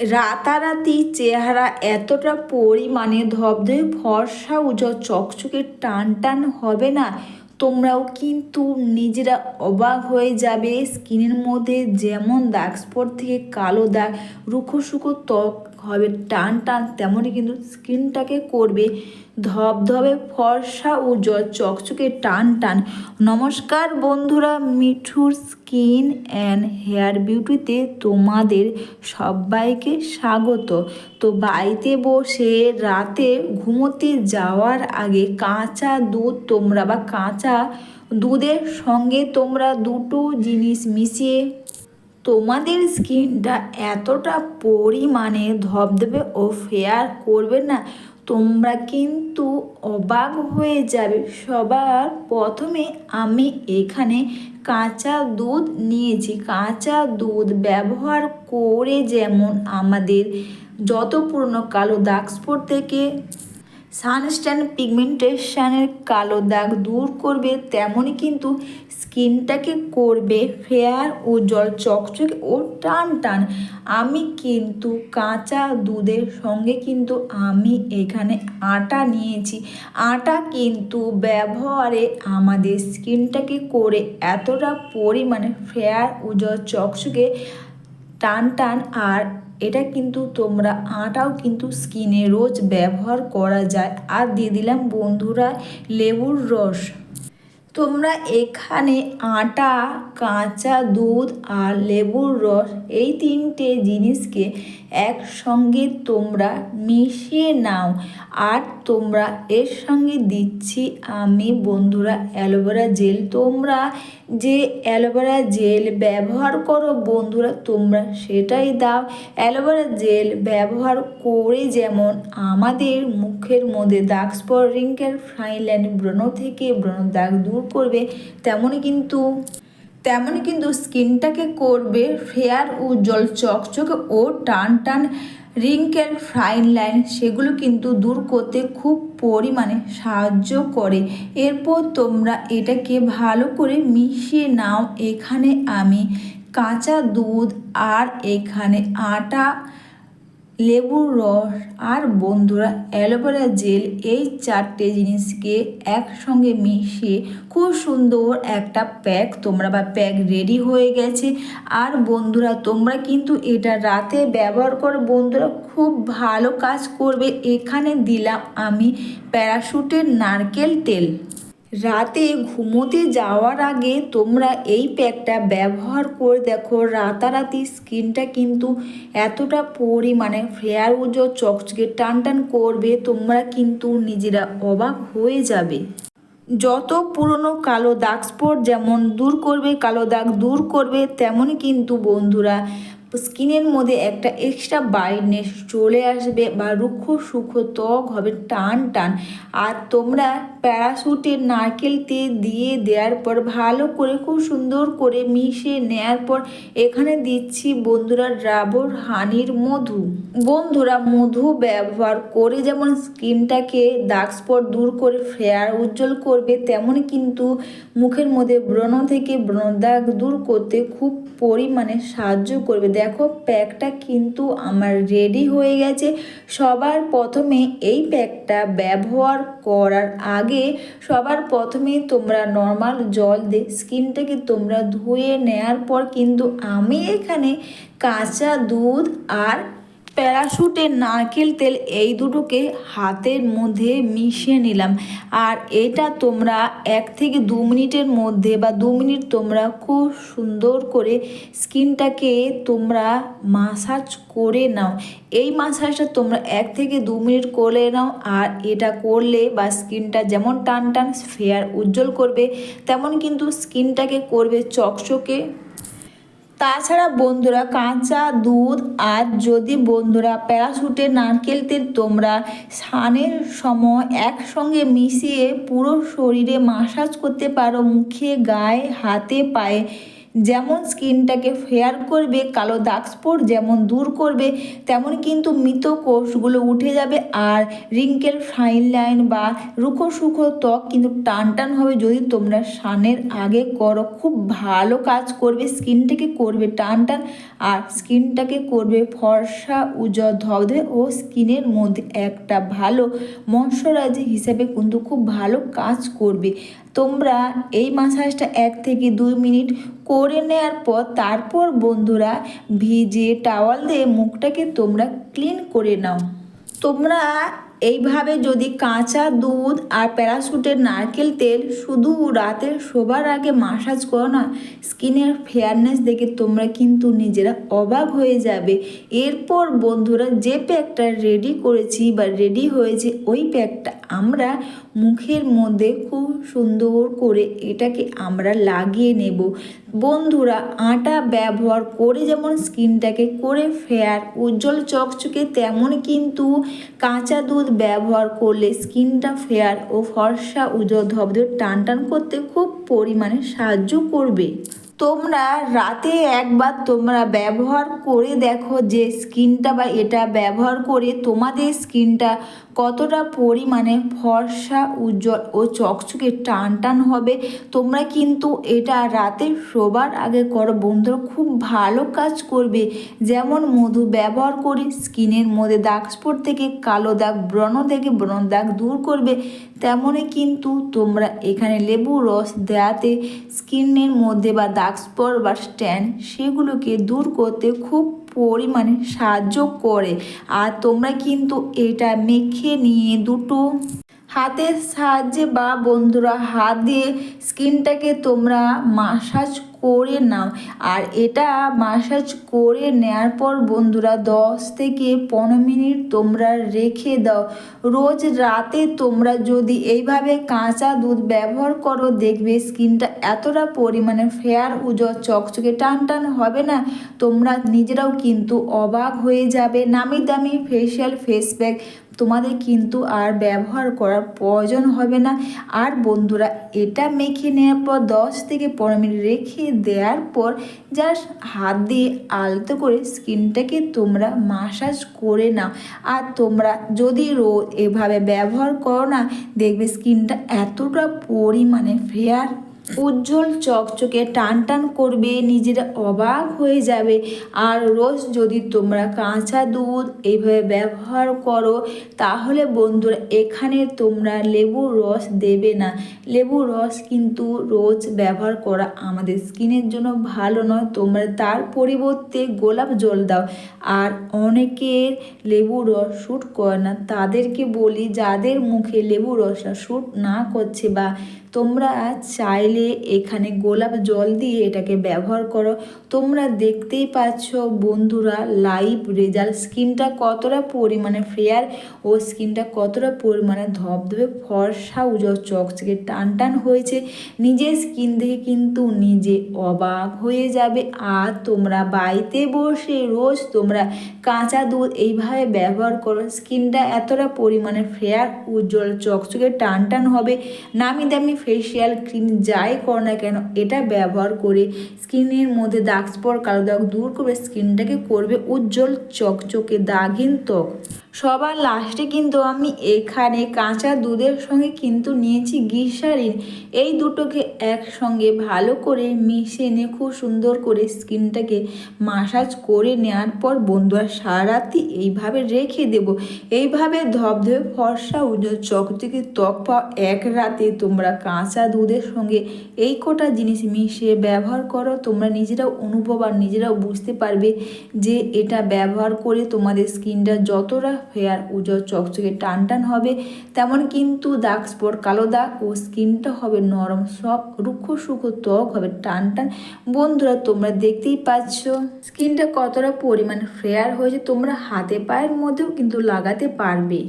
রাতারাতি চেহারা এতটা পরিমাণে ধবধবে, ফর্সা উজ্জ্বল চকচকে টান টান হবে না। তোমরাও কিন্তু নিজেরা অবাক হয়ে যাবে। স্কিনের মধ্যে যেমন দাগ, স্পট থেকে কালো দাগ, রুখো সুখো ত্বক হবে টান টান, তেমনই কিন্তু স্কিনটাকে করবে ধবধবে, ফর্সা উজ্জ্বল চকচকে, টান টান। নমস্কার বন্ধুরা, মিঠুর স্কিন অ্যান্ড হেয়ার বিউটিতে তোমাদের সবাইকে স্বাগত। তো বাড়িতে বসে রাতে ঘুমোতে যাওয়ার আগে কাঁচা দুধ তোমরা বা কাঁচা দুধের সঙ্গে তোমরা দুটো জিনিস মিশিয়ে তোমাদের স্কিনটা এতটা পরিমাণে ধবধবে ও ফেয়ার করবে না, তোমরা কিন্তু অবাক হয়ে যাবে। সবার প্রথমে আমি এখানে কাঁচা দুধ নিয়েছি। কাঁচা দুধ ব্যবহার করে যেমন আমাদের যত পুরনো কালো দাগ স্পট থেকে সানস্ট্যান্ড পিগমেন্টেশনের কালো দাগ দূর করবে, তেমনই কিন্তু স্কিনটাকে করবে ফেয়ার জল চকচকে ও টান টান। আমি কিন্তু কাঁচা দুধের সঙ্গে কিন্তু আমি এখানে আটা নিয়েছি। আটা কিন্তু ব্যবহারে আমাদের স্কিনটাকে করে এতটা পরিমাণে ফেয়ার জল চকচকে টান টান, আর এটা কিন্তু তোমরা আটাও কিন্তু স্কিনে রোজ ব্যবহার করা যায়। আর দিয়ে দিলাম বন্ধুরা লেবুর রস। তোমরা এখানে আটা, কাঁচা দুধ আর লেবুর রস এই তিনটে জিনিসকে একসঙ্গে তোমরা মিশিয়ে নাও। আর তোমরা এর সঙ্গে দিচ্ছি আমি বন্ধুরা অ্যালোভেরা জেল। তোমরা যে অ্যালোভেরা জেল ব্যবহার করো বন্ধুরা, তোমরা সেটাই দাও। অ্যালোভেরা জেল ব্যবহার করে যেমন আমাদের মুখের মধ্যে দাগ স্পট, রিঙ্কেল ফাইন ব্রণ থেকে ব্রণ দাগ দূর করবে, তেমনই কিন্তু তেমনই কিন্তু স্কিনটাকে করবে ফেয়ার উজ্জ্বল চকচকে ও টান টান রিঙ্কেল ফাইন লাইন, সেগুলো কিন্তু দূর করতে খুব পরিমাণে সাহায্য করে। এরপর তোমরা এটাকে ভালো করে মিশিয়ে নাও। এখানে আমি কাঁচা দুধ আর এখানে আটা লেবুর রস আর বন্ধুরা অ্যালোভেরা জেল এই চারটে জিনিসকে একসঙ্গে মিশিয়ে খুব সুন্দর একটা প্যাক, তোমরা বা প্যাক রেডি হয়ে গেছে। আর বন্ধুরা, তোমরা কিন্তু এটা রাতে ব্যবহার করো। বন্ধুরা, খুব ভালো কাজ করবে। এখানে দিলাম আমি প্যারাশুটের নারকেল তেল। রাতে ঘুমোতে যাওয়ার আগে তোমরা এই প্যাকটা ব্যবহার করে দেখো। রাতারাতি স্কিনটা কিন্তু এতটা পরিমাণে ফেয়ার উজো চকচকে টান টান করবে, তোমরা কিন্তু নিজেরা অবাক হয়ে যাবে। যত পুরনো কালো দাগ স্পট যেমন দূর করবে, কালো দাগ দূর করবে, তেমনই কিন্তু বন্ধুরা স্কিনের মধ্যে একটা এক্সট্রা ব্রাইটনেস চলে আসবে বা রুক্ষ সুখ ত্বক হবে টান টান। আর তোমরা প্যারাশুটের নারকেল তেল দিয়ে দেওয়ার পর ভালো করে, খুব সুন্দর করে মিশিয়ে নেওয়ার পর এখানে দিচ্ছি বন্ধুরা ডাবর হানির মধু। বন্ধুরা মধু ব্যবহার করে যেমন স্কিনটাকে দাগ স্পট দূর করে ফেয়ার উজ্জ্বল করবে তেমনই কিন্তু মুখের মধ্যে ব্রণ থেকে ব্রণ দাগ দূর করতে খুব পরিমাণে সাহায্য করবে। দেখো প্যাকটা কিন্তু আমার রেডি হয়ে গেছে। সবার প্রথমে এই প্যাকটা ব্যবহার করার আগে সবার প্রথমে তোমরা নর্মাল জল দে স্কিনটাকে তোমরা ধুয়ে নেয়ার পর কিন্তু আমি এখানে কাঁচা দুধ আর প্যারাশুটের নারকেল তেল এই দুটোকে হাতের মধ্যে মিশিয়ে নিলাম। আর এটা তোমরা এক থেকে দু মিনিটের মধ্যে বা দু মিনিট তোমরা খুব সুন্দর করে স্কিনটাকে তোমরা মাসাজ করে নাও। এই মাসাজটা তোমরা এক থেকে দু মিনিট করে নাও আর এটা করলে বা স্কিনটা যেমন টান টান, ফেয়ার উজ্জ্বল করবে, তেমন কিন্তু স্কিনটাকে করবে চকচকে। তাছাড়া বন্ধুরা কাঁচা দুধ আর যদি বন্ধুরা প্যারাসুটে নারকেল তেল তোমরা স্নানের সময় একসঙ্গে মিশিয়ে পুরো শরীরে মাসাজ করতে পারো, মুখে, গায়ে, হাতে, পায়ে। যেমন স্কিনটাকে ফেয়ার করবে, কালো দাগ স্পট যেমন দূর করবে, তেমন কিন্তু মৃত কোষগুলো উঠে যাবে আর রিঙ্কেল ফাইন লাইন বা রুখো সুখো ত্বক কিন্তু টান টান হবে যদি তোমরা স্নানের আগে করো। খুব ভালো কাজ করবে, স্কিনটাকে করবে টান টান আর স্কিনটাকে করবে ফর্সা, উজ্জ্বল ধবধবে ও স্কিনের মধ্যে একটা ভালো ময়শ্চারাইজার হিসেবে কিন্তু খুব ভালো কাজ করবে। তোমরা এই মাসাজটা এক থেকে দুই মিনিট করে নেওয়ার পর তারপর বন্ধুরা ভিজে টাওয়াল দিয়ে মুখটাকে তোমরা ক্লিন করে নাও। তোমরা এইভাবে যদি কাঁচা দুধ আর প্যারাশুটের নারকেল তেল শুধু রাতে শোবার আগে মাসাজ করো না স্কিনের ফেয়ারনেস দেখে তোমরা কিন্তু নিজেরা অবাক হয়ে যাবে। এরপর বন্ধুরা যে প্যাকটা রেডি করেছি বা রেডি হয়েছে, ওই প্যাকটা আমরা মুখের মধ্যে খুব সুন্দর করে এটাকে আমরা লাগিয়ে নেব। বন্ধুরা, আটা ব্যবহার করে যেমন স্কিনটাকে করে ফেয়ার, উজ্জ্বল চকচকে, তেমন কিন্তু কাঁচা দুধ ব্যবহার করলে স্কিনটা ফেয়ার ও ফর্সা উজ্জ্বল ধবধবে টান টান করতে খুব পরিমাণে সাহায্য করবে। তোমরা রাতে একবার তোমরা ব্যবহার করে দেখো যে স্কিনটা বা এটা ব্যবহার করে তোমাদের স্কিনটা কতটা পরিমাণে ফর্সা, উজ্জ্বল ও চকচকে টান টান হবে, তোমরা কিন্তু এটা রাতে শোবার আগে করো। বন্ধুরা, খুব ভালো কাজ করবে। যেমন মধু ব্যবহার করি স্কিনের মধ্যে দাগ স্পট থেকে, কালো দাগ, ব্রণ থেকে ব্রণ দাগ দূর করবে। তেমনই কিন্তু তোমরা এখানে লেবু রস দেওয়াতে স্কিনের মধ্যে বা দাগ স্পট বা স্ট্যান্ড সেগুলোকে দূর করতে খুব পরিমাণে সাহায্য করে। আর তোমরা কিন্তু এটা মেখে নিয়ে দুটো হাতের সাহায্যে বা বন্ধুরা, হাত দিয়ে স্কিনটাকে তোমরা মাসাজ করে নাও। আর এটা মাসাজ করে নেওয়ার পর বন্ধুরা, দশ থেকে পনেরো মিনিট তোমরা রেখে দাও। রোজ রাতে তোমরা যদি এইভাবে কাঁচা দুধ ব্যবহার করো, দেখবে স্কিনটা এতটা পরিমাণে ফেয়ার, উজ্জ্বল, চকচকে টান টান হবে না। তোমরা নিজেরাও কিন্তু অবাক হয়ে যাবে। নামি দামি ফেসিয়াল ফেস প্যাক তোমাদের কিন্তু আর ব্যবহার করার প্রয়োজন হবে না। আর বন্ধুরা, এটা মেখে নেওয়ার পর দশ থেকে পনেরো মিনিট রেখে দেওয়ার পর জাস্ট হাত দিয়ে আলতো করে স্কিনটাকে তোমরা মাসাজ করে নাও। আর তোমরা যদি রোজ এভাবে ব্যবহার করো না, দেখবে স্কিনটা এতটা পরিমাণে ফেয়ার উজ্জ্বল চকচকে টান টান করবে, নিজেরা অবাক হয়ে যাবে। আর রোজ যদি তোমরা কাঁচা দুধ এইভাবে ব্যবহার করো, তাহলে বন্ধুরা, এখানে তোমরা লেবুর রস দেবে না। লেবুর রস কিন্তু রোজ ব্যবহার করা আমাদের স্কিনের জন্য ভালো নয়। তোমরা তার পরিবর্তে গোলাপ জল দাও। আর অনেকের লেবু রস শ্যুট করে না। তাদেরকে বলি, যাদের মুখে লেবু রসটা শ্যুট না করছে বা তোমরা চাইলে এখানে গোলাপ জল দিয়ে এটাকে ব্যবহার করো। তোমরা দেখতেই পাচ্ছ বন্ধুরা লাইভ রেজাল্ট স্কিনটা কতটা পরিমাণে ফেয়ার ও স্কিনটা কতটা পরিমাণে ধবধবে, ফর্সা উজ্জ্বল চকচকে টান টান হয়েছে। নিজের স্কিন দেখে কিন্তু নিজে অবাক হয়ে যাবে। আর তোমরা বাড়িতে বসে রোজ তোমরা কাঁচা দুধ এইভাবে ব্যবহার করো। স্কিনটা এতটা পরিমাণে ফেয়ার উজ্জ্বল চকচকে টান টান হবে। নামি দামি ফেসিয়াল ক্রিম যাই করো না কেন, এটা ব্যবহার করে স্কিনের মধ্যে দাগ স্পট কালো দাগ দূর করে স্কিনটাকে করবে উজ্জ্বল, চকচকে, দাগহীন ত্বক। সবার লাস্টে কিন্তু আমি এখানে কাঁচা দুধের সঙ্গে কিন্তু নিয়েছি গ্লিসারিন। এই দুটোকে একসঙ্গে ভালো করে মিশিয়ে নিয়ে খুব সুন্দর করে স্কিনটাকে মাসাজ করে নেওয়ার পর বন্ধুরা, সারারাতি এইভাবে রেখে দেব। এইভাবে ধবধবে ফর্সা উজ্জ্বল চকচকে ত্বক পাও এক রাতে তোমরা কাঁচা দুধের সঙ্গে এই কটা জিনিস মিশিয়ে ব্যবহার করো, তোমরা নিজেরাও অনুভব আর নিজেরাও বুঝতে পারবে যে এটা ব্যবহার করে তোমাদের স্কিনটা যতটা হেয়ার উজ্জ্বল চকচকে টান টান হবে। তেমন কিন্তু দাগ স্পট, কালো দাগ ও স্কিনটা হবে নরম সব রুক্ষ সুখ ত্বক হবে টান টান বন্ধুরা, তোমরা দেখতেই পাচ্ছ, স্কিনটা কতটা পরিমাণ ফেয়ার হয়েছে। তোমরা হাতে পায়ের মধ্যেও কিন্তু লাগাতে পারবে।